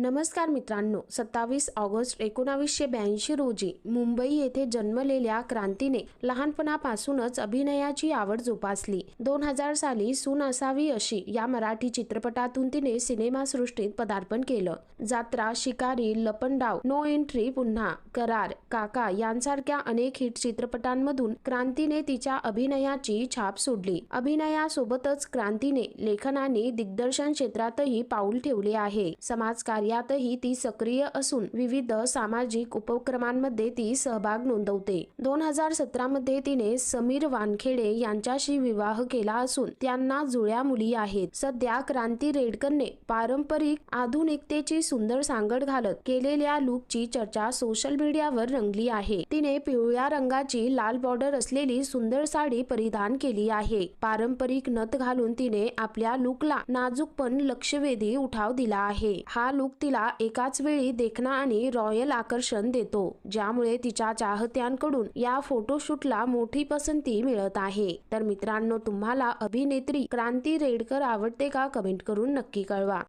नमस्कार मित्रांनो सत्तावीस ऑगस्ट एकोणावीसशे ब्याऐंशी रोजी मुंबई येथे जन्मलेल्या क्रांतीने लहानपणापासूनच अभिनयाची आवड जोपासली. दोन हजार साली सून असावी अशी या मराठी चित्रपटातून तिने सिनेमासृष्टीत पदार्पण केलं. जात्रा शिकारी लपनडाव नो एंट्री पुन्हा करार काका यांसारख्या अनेक हिट चित्रपटांमधून क्रांतीने तिच्या अभिनयाची छाप सोडली. अभिनयासोबतच क्रांतीने लेखनाने दिग्दर्शन क्षेत्रातही पाऊल ठेवले आहे. यातही ती सक्रिय असून विविध सामाजिक उपक्रमांमध्ये ती सहभाग नोंदवते. दोन हजार सतरा मध्ये तिने समीर वानखेडे यांच्याशी विवाह केला असून त्यांना जुळ्या मुली आहेत. सध्या क्रांती रेडकरने पारंपरिक आधुनिकतेची सुंदर सांगड घालत केलेल्या लुकची चर्चा सोशल मीडियावर रंगली आहे. तिने पिवळ्या रंगाची लाल बॉर्डर असलेली सुंदर साडी परिधान केली आहे. पारंपरिक नथ घालून तिने आपल्या लुकला नाजूक पण लक्षवेधी उठाव दिला आहे. हा लुक तिला एकाच वेळी देखणा आणि रॉयल आकर्षण देतो ज्यामुळे तिच्या चाहत्यांकडून या फोटोशूटला मोठी पसंती मिळत आहे. तर मित्रांनो तुम्हाला अभिनेत्री क्रांती रेडकर आवडते का? कमेंट करून नक्की कळवा.